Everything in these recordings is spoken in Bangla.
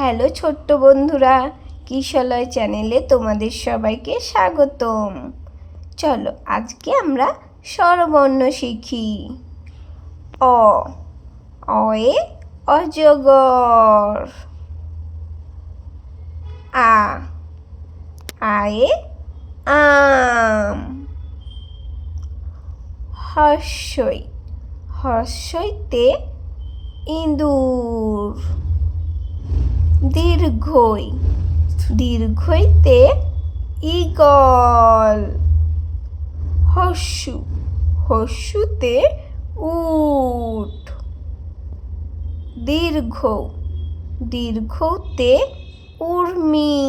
হ্যালো ছোট্ট বন্ধুরা, কিশলয় চ্যানেলে তোমাদের সবাইকে স্বাগতম। চলো আজকে আমরা স্বরবর্ণ শিখি। অ, অয়ে অজগর। আ, আয়ে আম। হর্ষই, হর্ষইতে ইঁদুর। দীর্ঘই দীর্ঘইতে ঈগল। হস্যু হস্যুতে উট। দীর্ঘ দীর্ঘতে উর্মি।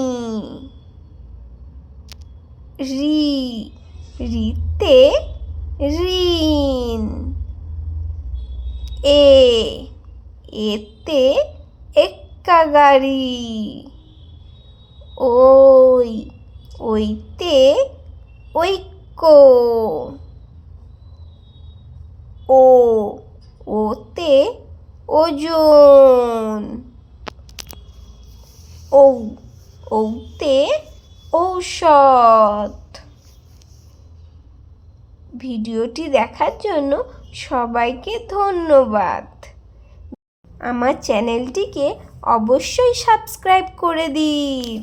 রি রিতে ঋণ। এ এতে এক্কা গাড়ি ওই, ওইতে ঐক্য। ও, ওতে ওজন। ঔতে ঔষধ। ভিডিওটি দেখার জন্য সবাইকে ধন্যবাদ। আমার চ্যানেলটিকে অবশ্যই সাবস্ক্রাইব করে দিন।